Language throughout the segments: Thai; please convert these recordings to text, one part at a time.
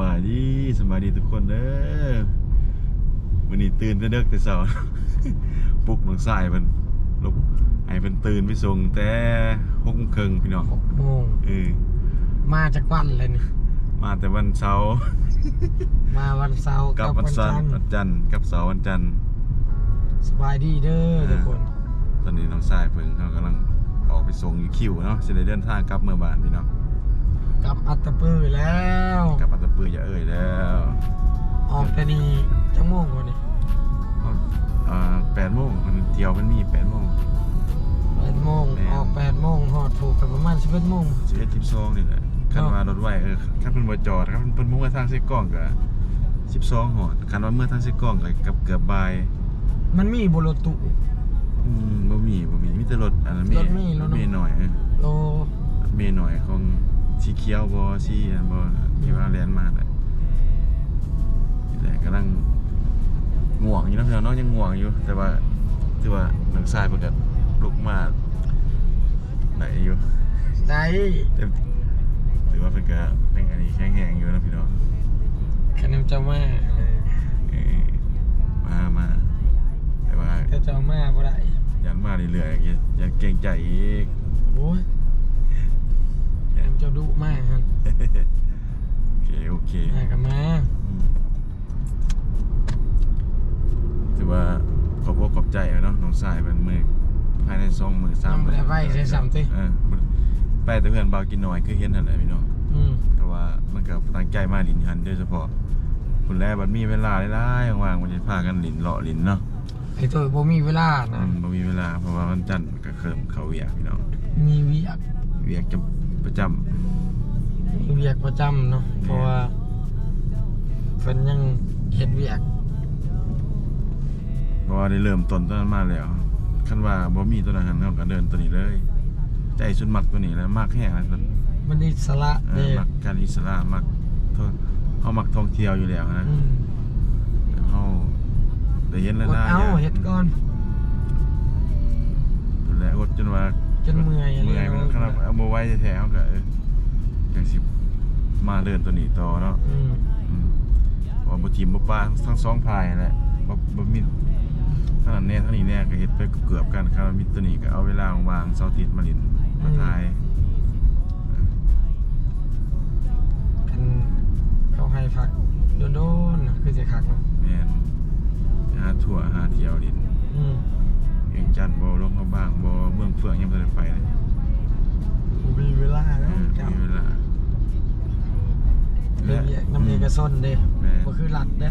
บายดีสบายดีทุกคนเด้อวันนี้ตื่นแต่เด็กแต่เช้าปลุกน้องสายเพิ่นลุกให้เพิ่นตื่นไปส่งแต่หกโมงครึ่งพี่น้องหกโมงเออมาจากวันเลยนี่มาแต่วันเสาร์มาวันเสาร์กักับบวัวันนจัจันนททร์ร์วันจันทร์กับเสาร์วันจันทร์สบายดีเด้อทุกคน ตอนนี้น้องสายเพิ่นเขากำลังออกไปส่งอยู่คิวเนาะสิได้เดินทางกลับเมื่อบ้านพี่น้อง กลับอัตตปือแล้วกลับอัตตปืออย่าเอ่ยแล้วออกแต่นี่จังโมงกว่านี่อ่าแปดโมงมันเที่ยวมันมีแปดโมง แปดโมงแม่น ออกแปดโมงหอดถูกกันประมาณสิบเอ็ดโมง สิบเอ็ดสิบสองนี่แหละคันเนาะว่ารถไหวเออคันเพิ่นบ่จอดคันเพิ่นมุ่งมาทางเส้กล้องก็สิบสองหอดคันว่าเมื่อทางเส้กล้องก็เกือบเกือบบ่ายมันมีบรถตุ อืมบ่มีบ่มีมีแต่รถอันนั้นรถมีรถเนาะเมย์หน่อยเออโลเมย์หน่อยของ สีเขียวบ่สีอันบ่ที่ว่าแล่นมาแหละนี่แหละกำลังง่วงอยู่เนาะพี่น้องเนาะยังง่วงอยู่ แต่ว่าถือว่านักสายเพิ่นก็ลุกมาไหนอยู่ได้เต็มถือว่าเป็นกระเป็นอันนี้แข็งแรงอยู่นะพี่น้องคะแนนเจ้ามาเออมามาแต่ว่าแต่เจ้ามาบ่ได้ยันมาเรื่อยๆอย่าอย่าเกรงใจอีกโอ้ยคะแนน เจ้าดุมากฮะโอเคโอเคมากับมาอืมถือว่าขอบอกขอบใจเอาเนาะน้องสายเป็นมือภายในสองมือสามทำมืบ่ได้ไปใส่สามติเออไปแต่เพื่อนเบากินหน่อยคือเห็นนั่นแหละพี่น้องอืมก็ว่ามันก็ตั้งใจมาหลินหันโดยเฉพาะคุณแรบัดมีเวลาหลายๆว่างๆมันจะพากันหลินเลาะหลินเนาะไอ้ตัวบ่มีเวลาอืนะมบ่มีเวลาเพราะว่าวันจันทร์ก็เคิมเขาเวียกพี่น้องมีเวียกเวียกจะ ประจำมีเวียกประจำเนาะเพราะว่าเพิ่นยังเฮ็ดเวียกเพราะว่าได้เริ่มต้นต้นนั้นมาแล้วคันว่าบ่มีตัวนั้นเฮาก็เดินตัวนี้เลยใจสุดมักตัวนี้แล้วมักแห้งแล้วตัวมันอิสระเอเด้อมักการอิสระมักท่องเฮามักท่องเที่ยวอยู่แล้วนะอืมเฮาได้เห็นแล้วอดนะเอาเฮ็ดก่อนนั่นแหละอดจนว่าจนเมื่อยอะไรเมื่อยมันครับเอาบ่ไหว้ แท้ๆเฮาก็เออจังสิมาเดินตัวนี้ต่อเนาะอืมอืมเพราะว่าบ่ทีมบ่ป้าทั้งสองพายนั่นแหละบ่บ่มีทั้งนั้นแน่ทั้งนี้แน่ก็เฮ็ดไปเกือบๆกันครับมีตัวนี้ก็เอาเวลาว่างๆเสาร์อาทิตย์มาเลินมาถ่าย คันเขาให้พักโดนๆน่ะคือสิคักเนาะแม่นหาทั่วหาเที่ยวลินอืมเวียงจันทน์บ่ลงมาบ้างบ่เมืองเฟืองยังบ่ได้ไปเลยบ่ มีเวลาเอเนาะอจ้ะมีเวลาเฮ็ดเวียกนำเอกชนเด้แม่บ่คือรัฐเด้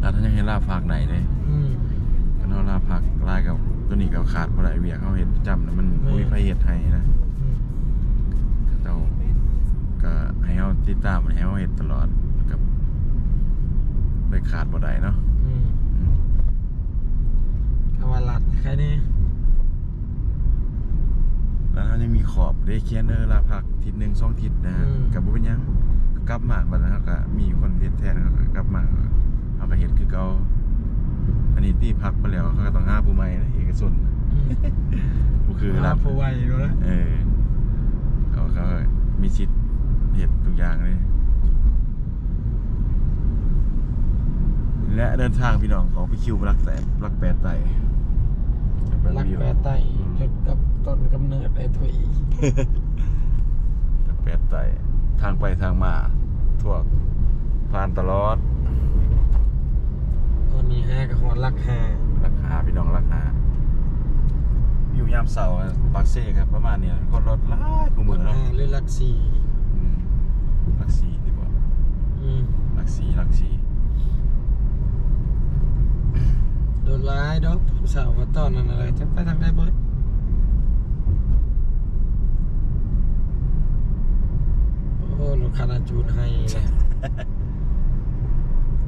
แล้วท่านยังให้ลาภาคไหนเด้อืม กันเฮาลาภาคลายกับตัวนี้ก็ขาดบ่ได้เวียกเฮาเฮ็ดประจำน่ะมันบ่มีไผเฮ็ดให้นะอืมเจ้าก็ให้เฮาติดตามให้เฮาเฮ็ดตลอดกับไปขาดบ่ได้เนาะอืมอืมคำว่ารัฐใครนี่ แล้วเฮายังมีขอบได้เขียนเออลาพักทิศหนึงสองทิศนะฮะก็บ่เป็นหยังก็กลับมาบัดนั้นเฮาก็มีคนเฮ็ดแทนเขาก็กลับมาเฮาก็เฮ็ดคือเก่าอันนี้ที่พักไปแล้วเขาก็ต้องหาผู้ใหม่นะเอกชนอืมบ่คือรัรับบผู้ไว้อยู่แล้วเออเขาเขามีสิทธิ์เฮ็ดทุกอย่างเลย และเดินทางพี่น้องเขาไปคิวรักแสนรักแปดไต่ รักแปรไตจดกับต้นกำเนิดไอ้ถุยรักแปดไต่ทางไปทางมาทั่วผ่านตลอดตอนนี้ห้ากับหอดรักห้าราคาพี่น้องราคาอยู่ยามเสาร์ปากเซ่ครับประมาณเนี้ยคนรถหลายกูมือรัเนาะกห้าหรือรักสี่อืมรักสีดีกว่าอืมรักสีรักสีโดนร้ายดอก สาวว่าตอนนั้นอะไรจะไปทางได้เบิดโอ้หนูคานาจูนให้นะ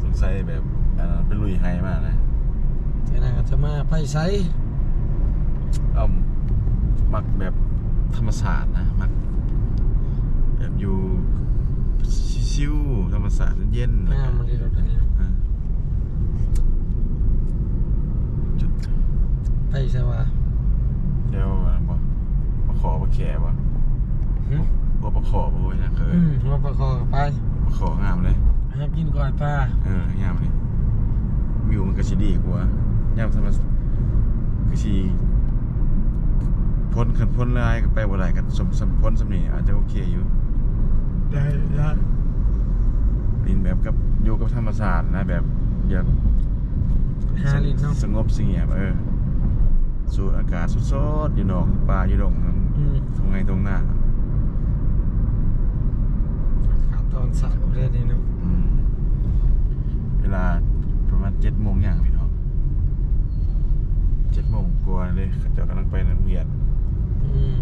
สงสัยแบบอันนั้นเป็นลุยไฮมากนะไอ้นางอาจจะมาไปไซเอามักแบบธรรมศาสตร์นะมักแบบอยู่ชิวๆธรรมศาสตร์เย็นๆหแล้วน้าก็มันดีรถอันนี้ อ่าจุด ไปใช่ปะเดี๋ยวอันนั้นบ่มาขอมาแข่บ่หึบ่มาขอบ่โอ้ยนะเคยอืมรถประคองไปมาของามเลยให้กินก่อยปลาเออยามเลยวิวมันก็สิดีกว่ายามธรรมชาติก็สิพ้นคันพ้นลายก็ไปบ่ได้กันสมสมพ้นสำนี่อาจจะโอเคอยู่ ได้ได้ลินแบบกับอยู่กับธรรมชาตินะแบบอยากหาลินเนาะสงบเสงี่ยมเออ สูดอากาศสดๆอยู่หนองป่าอยู่ดงนั่นอืมตรงไงตรงหน้าขาตอนเสาร์เรื่องนี้เนาะอืมเวลาประมาณเจ็ดโมงอย่างพี่น้องเจ็ดโมงกว่าเลยเขาเจ้ากำลังไปโรงเรียนอืม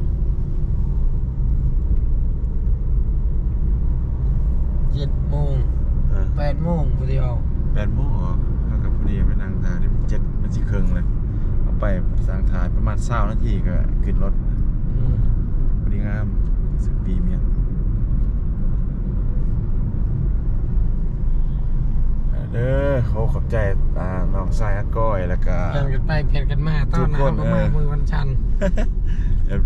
เจ็ดโมงเออแปดโมงพอดีเอาแปดโมง เศร้านาทีก็ขึ้นรถอืมพอดีงามสิบปีเมียนเด้อเขาขอบใจอ่าน้องชายอาก้อยแล้วก็เปลี่ยนกันไปเปลี่ยนกันมาตอนทุกคนน้ำก็มาเออมือวันชันเดี๋ยว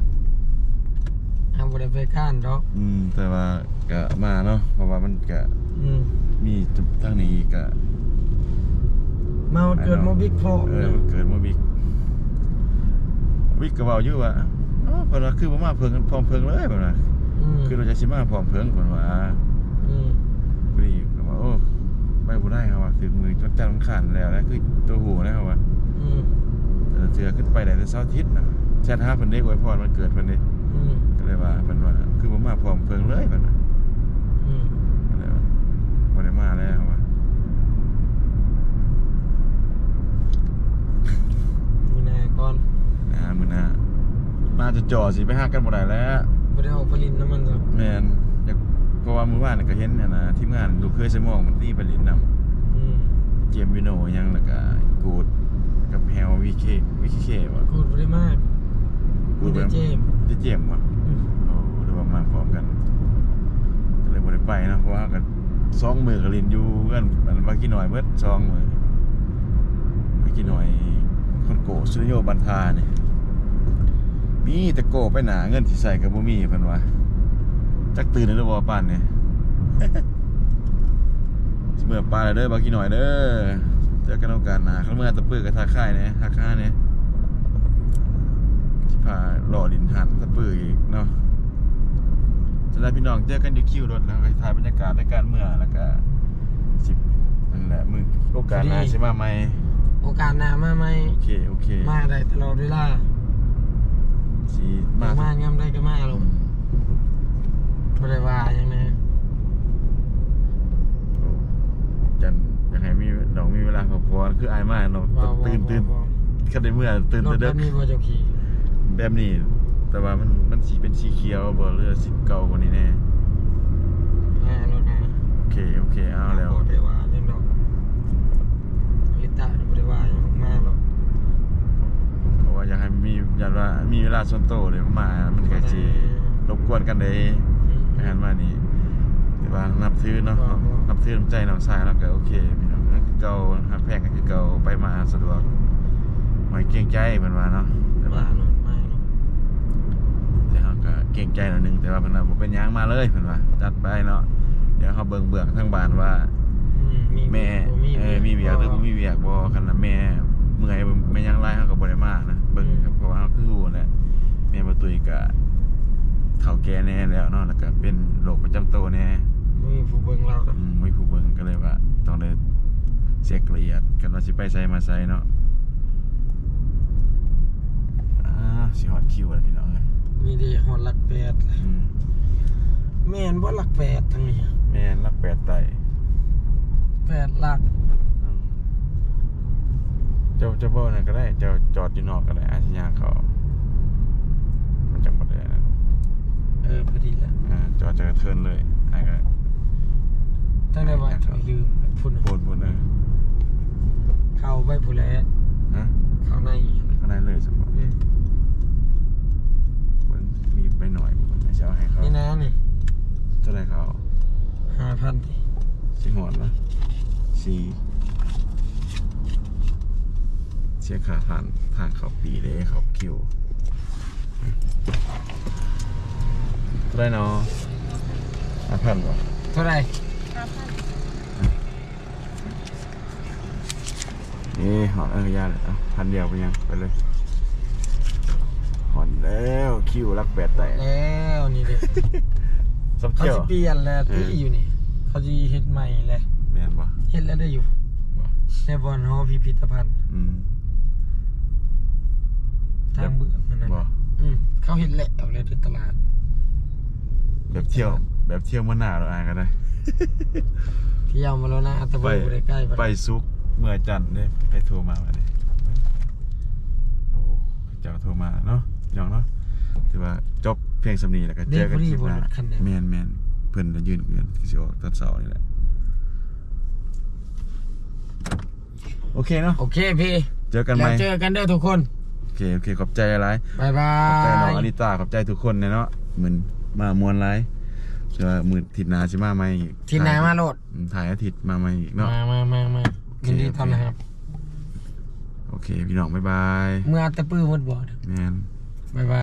ทำบริเวณก้านดอกอืม แต่ว่าก็มาเนาะเพราะว่ามันก็อืมมีทางนี้อีกก็เมาเกิดโมบิกโฟเออมันเกิดมาบิ๊ก บิ๊กก็เว้าอยู่ว่าเอ้าเพิ่นว่าคือบ่มาเพิ่งกันพร้อมเพิ่งเลยเพิ่นว่าอืมคือเราจะสิมาพร้อมเพิ่งเพิ่นว่าอืมพอดีก็ว่าโอ้ไปบ่ได้ครับว่าถึงมือจนจันทร์มันขันแล้วนะคือตัวหูนะครับว่าอืมแต่เสือขึ้นไปได้แต่เช้าร์อาทิตย์นะแชทหาเพิ่นได้อวยพรวันเกิดเพิ่นเด้อืมก็เลยว่าเพิ่นว่าคือบ่มาพร้อมเพิ่งเลยเพิ่นว่าอืมก็เลยว่าบ่ได้มาแล้วว่ามือหนาก่อน นะมื้อหน้า มาจะจ่อสิไปหากันบ่ได้แล้วบริออกผลินน้ำมันจ้ะแม่นอยากเพราะว่ามื้อวานนก็เห็นเนี่ยนะทีมงานลูกเคยสมองมันตีไปลินนำอืมเจมส์วิโนยังแล้วก็กูดกับแฮววีเควีเคว่ะกูดบริมากกูดมีแต่เจมส์จะเจมส์ว่ะอืมโอ้หรือว่ามาพร้อมกัน ก็เลยบ่ได้ไปนะเพราะว่าก็สองมือก็ลินอยู่กันมันว่ากี่หน่อยเบิดสองมือว่ากี่หน่อยคนโกสุริโยบันทานี่ มีแต่โกไปหนาเงินที่ใส่กับบ่มีเพิ่นว่าจักตื่นหรือบ่ปานนี่สิเมื่อปลาแล้วเด้อบากี่หน่อยเด้อเจอกันโอกาสหน้าเขาเมื่อตะปื้อกับทาค่ายเนี่ยทาค่าเนี่ยสิพาหล่อดินหันตะปื้ออีกเนาะจะได้พี่น้องเจอกันอยู่คิวรถแล้วก็ถ่ายบรรยากาศในการเมื่อแล้วก็สิบนั่นแหละมือโอกาสหน้าใช่มาไหมโอกาสหน้ามาไหมโอเคโอเค มาได้ตลอดเวลา สีมามาย่ำได้ก็มาลงบริวาอย่างนี้โอ้จันอยากให้มีน้องมีเวลาพอพอคืออายมากเนาะตื่นตื่นคันได้เมื่อตื่นรถแต่แบเด็กบนี้ว่าจะขี่แบบนี้ แต่ว่ามันมันสีเป็นสีเขียวบ่เรือสีเก่ากว่านี้แน่มารถมาโอเคโอเคเอาแล้วบริวาอย่างดอกลิตาบริวาอย่างมาแล้ว เพราะว่าอยาก ให้มีอยากว่ามีเวลาส่วนโตวเลยมา มันก็สิรบกวนกันได้อาหารมานี่แต่ว่านับถือเนาะนับถือน้ำใจน้องชายแล้วก็โอเคพี่น้องนั่นคือเก่าหักแพงก็คือเก่าไปมาสะดวกไม่เกรงใจเหมือนว่าเนาะแต่ว่ามาเนาะมาเนาะแต่เขาก็เกรงใจหน่อยหนึงแต่ว่าเพิ่นน่ะบ่เป็นหยังมาเลยเพิ่นว่าจัดไปเนาะเดี๋ยวเขาเบิ่งเบื้องทางบ้านว่าอืมมีแม่เออมีเวียกหรือบ่มีเวียกบ่คันน่ะแม่เมื่อยแม่ยังไล่เฮาก็บ่ได้มานะ เบิ่งครับเพราะว่าเฮาคือรู้แหละแม่บ่ตุยก็เฒ่าแก่แน่แล้วเนาะแล้วก็เป็นโรคประจำตัวแน่มีผู้เบิ่งเรากับอืมมีผู้เบิ่งก็เลยว่าต้องได้เสียเกลียดกันว่าสิไปไสมาไสเนาะอ่าสิฮอดคิวแล้วพี่น้องเอ้ยมีดีหอดหลักแปดอืมแม่นบ่หลักแปดทั้งนี้แม่นรักแปดไตแปดหลักอืมเจ้าเจ้าบ่นั่นก็ได้ เจ้าจอดอยู่นอกก็ได้อาชญาเขา มันจังบ่ได้นั่นเออพอดีแล้วอ่าจอดเจอเทิร์นเลยไอ้ก็ตั้งแต่ว่าลืมพุ่นโบนบนเออเข้าไปผู้แล้วฮะเข้าในอีกข้างในเลยสมมติอืมมันมีไปหน่อยมันไม่ใช่เอาให้เขานี่นะนี่เท่าไหรเขาห้าพันสิหอนนะสี่ เสียค่าผ่านทางเขาปีเลยเขาคิวเท่าไหรเนาะห้าพันวะเท่าไหร่หห้าพันนี่หอดเออยาเลยเอาพันเดียวไปยังไปเลยหอนแล้วคิวรักแปดแต่แล้วนี่เด็กสำเขาเที่ยวจะเปลี่ยนแล้วที่เอออยู่นี่ เขาจะเฮ็ดใหม่เลยแม่นบ่เฮ็ดแล้วได้อยู่ในบอนฮอพิพิธภัณฑ์อืม ทางเบื่อมันนั่นบ่น่ะอืมเขาเฮ็ดแล้วเลยที่ตลาด แบบเที่ยว แบบเที่ยวเมื่อหน้าเราอ่านกันได้ เที่ยวมาแล้วนะแต่ไป ว่าบ่ได้ใกล้ไปซุกเมื่อจันทร์เนี่ยไปโทรมาวันนี้โอ้เจ้าโทรมาเนาะยองเนาะถือว่าจบเพียงสำนีแล้วก็เจอกันคลิปหน้าแมนแมนเพิ่นจะยืนเงินที่สิออกตอนเสาร์นี่แหละโอเคเนาะโอเคพี่เจอกันไหมแล้วเจอกันเด้อทุกคน โอเคโอเค ขอบใจอะไรบ๊ายบาขอบใจน้องย อนิตาขอบใจทุกคนเนี่ยเนาะเหมือนมามวนไลฟ์เชื่อว่ามือทิศหนาใช่มาไหมอีกที่ไหนมาโลด อืมถ่ายอาทิตย์มาไหมอีกเนาะ มามามามาโอเคยินดีต้อนรับ โอเค พี่น้องบ๊ายบายเมื่อแต่ปื้อหมดบ่เด้อแมนบ๊ายบาย